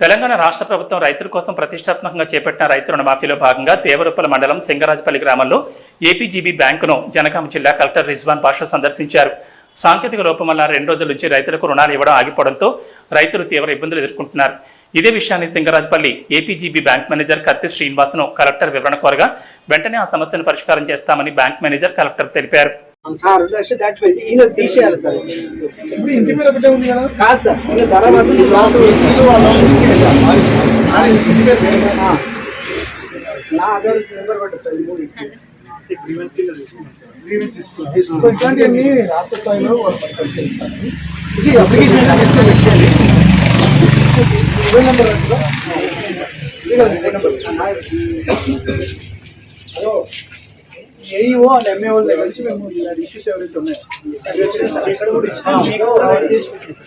తెలంగాణ రాష్ట్ర ప్రభుత్వం రైతుల కోసం ప్రతిష్టాత్మకంగా చేపట్టిన రైతు రుణమాఫీలో భాగంగా దేవరుప్పల మండలం సింగరాజపల్లి గ్రామంలో ఏపీజీబీ బ్యాంకును జనగామ జిల్లా కలెక్టర్ రిజ్వాన్ పాషా సందర్శించారు. సాంకేతిక లోపం వల్ల రెండు రోజుల నుంచి రైతులకు రుణాలు ఇవ్వడం ఆగిపోవడంతో రైతులు తీవ్ర ఇబ్బందులు ఎదుర్కొంటున్నారు. ఇదే విషయాన్ని సింగరాజపల్లి ఏపీజీబీ బ్యాంక్ మేనేజర్ కత్తి శ్రీనివాస్ను కలెక్టర్ వివరణ కోరగా వెంటనే ఆ సమస్యను పరిష్కారం చేస్తామని బ్యాంక్ మేనేజర్ కలెక్టర్ తెలిపారు. ఆ రెండు లక్షలు దాటిపోయింది ఈయన తీసేయాలి సార్. ఇప్పుడు ఇంటి పేరు ఒకటే ఉంది కదా? కాదు సార్ ఈయన ధర మాత్రం లాస్. నా ఆధార్ నెంబర్ పట్టదు సార్ మూడు ఇట్లాంటివన్నీ రాష్ట్ర స్థాయిలో. ఇది అప్లికేషన్ పెట్టండి మొబైల్ నెంబర్ ఫోన్ నెంబర్. నా- హలో. ఏఈఓ అండ్ ఎంఏఓ దగ్గర నుంచి మేము ఇష్యూస్ ఎవరైతే ఉన్నాయో. ఇక్కడ కూడా ఇచ్చినాం. మీకు కూడా చేసి పెట్టేసి